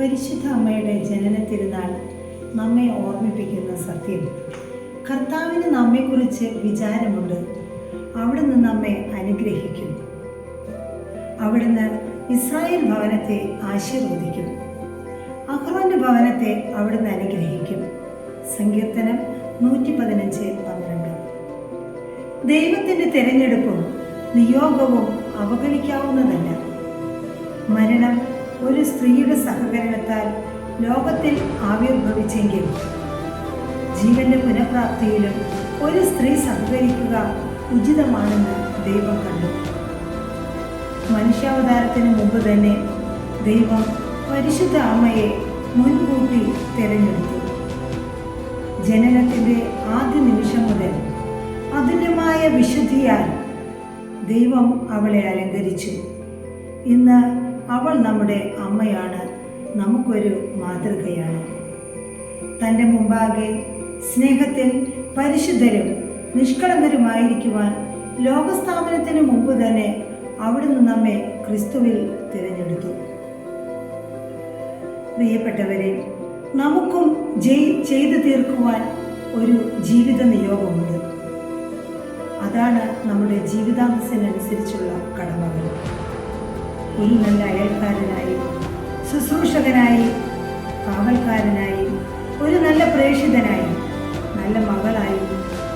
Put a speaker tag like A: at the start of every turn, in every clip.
A: പരിശുദ്ധ അമ്മയുടെ ജനന തിരുനാൾ നമ്മെ ഓർമ്മിപ്പിക്കുന്ന സത്യം. കർത്താവിന് നമ്മെക്കുറിച്ച് വിചാരമുണ്ട്. അവിടുന്ന് നമ്മെ അനുഗ്രഹിക്കും. അവിടുന്ന് ഇസ്രായേൽ ഭവനത്തെ ആശീർവദിക്കും. അഹ്റോന്റെ ഭവനത്തെ അവിടുന്ന് അനുഗ്രഹിക്കും. സങ്കീർത്തനം നൂറ്റി പതിനഞ്ച് പന്ത്രണ്ട്. ദൈവത്തിന്റെ തിരഞ്ഞെടുപ്പും നിയോഗവും അവഗണിക്കാവുന്നതല്ല. മരണം ഒരു സ്ത്രീയുടെ സഹകരണത്താൽ ലോകത്തിൽ ആവിർഭവിച്ചെങ്കിൽ ജീവന്റെ പുനഃപ്രാപ്തിയിലും ഒരു സ്ത്രീ സഹകരിക്കുക ഉചിതമാണെന്ന് ദൈവം കണ്ടു. മനുഷ്യാവതാരത്തിന് മുമ്പ് തന്നെ ദൈവം പരിശുദ്ധ അമ്മയെ മുൻകൂട്ടി തിരഞ്ഞെടുത്തു. ജനനത്തിന്റെ ആദ്യ നിമിഷം മുതൽ അതുല്യമായ വിശുദ്ധിയാൽ ദൈവം അവളെ അലങ്കരിച്ചു. ഇന്ന് അവൾ നമ്മുടെ അമ്മയാണ്. നമുക്കൊരു മാതൃകയാണ്. തന്റെ മുമ്പാകെ സ്നേഹത്തിൽ പരിശുദ്ധരും നിഷ്കളങ്കരുമായിരിക്കുവാൻ ലോകസ്ഥാപനത്തിന് മുമ്പ് തന്നെ അവിടുന്ന് നമ്മെ ക്രിസ്തുവിൽ തിരഞ്ഞെടുത്തു. പ്രിയപ്പെട്ടവരെ നമുക്കും ജയ് ചെയ്തു തീർക്കുവാൻ ഒരു ജീവിത നിയോഗമുണ്ട്. അതാണ് നമ്മുടെ ജീവിതാന്തസ്സിനനുസരിച്ചുള്ള കടമകൾ. ഒരു നല്ല അയൽക്കാരനായി ശുശ്രൂഷകനായി കാവൽക്കാരനായി ഒരു നല്ല പ്രേക്ഷിതനായി നല്ല മകളായി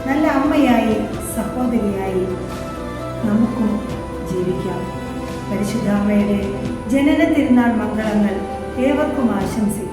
A: നല്ല അമ്മയായി സഹോദരിയായി നമുക്കും ജീവിക്കാം. പരിശുദ്ധാമ്മയുടെ ജനന തിരുനാൾ മംഗളങ്ങൾ ഏവർക്കും ആശംസിക്കുന്നു.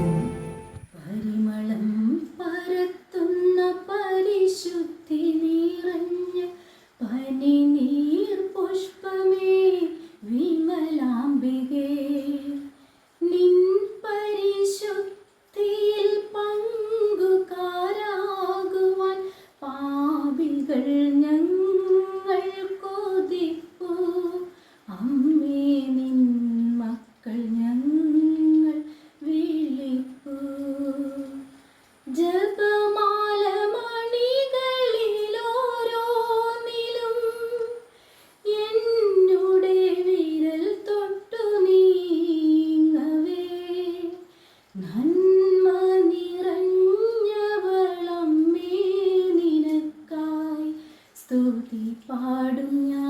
B: പാടും ഞാൻ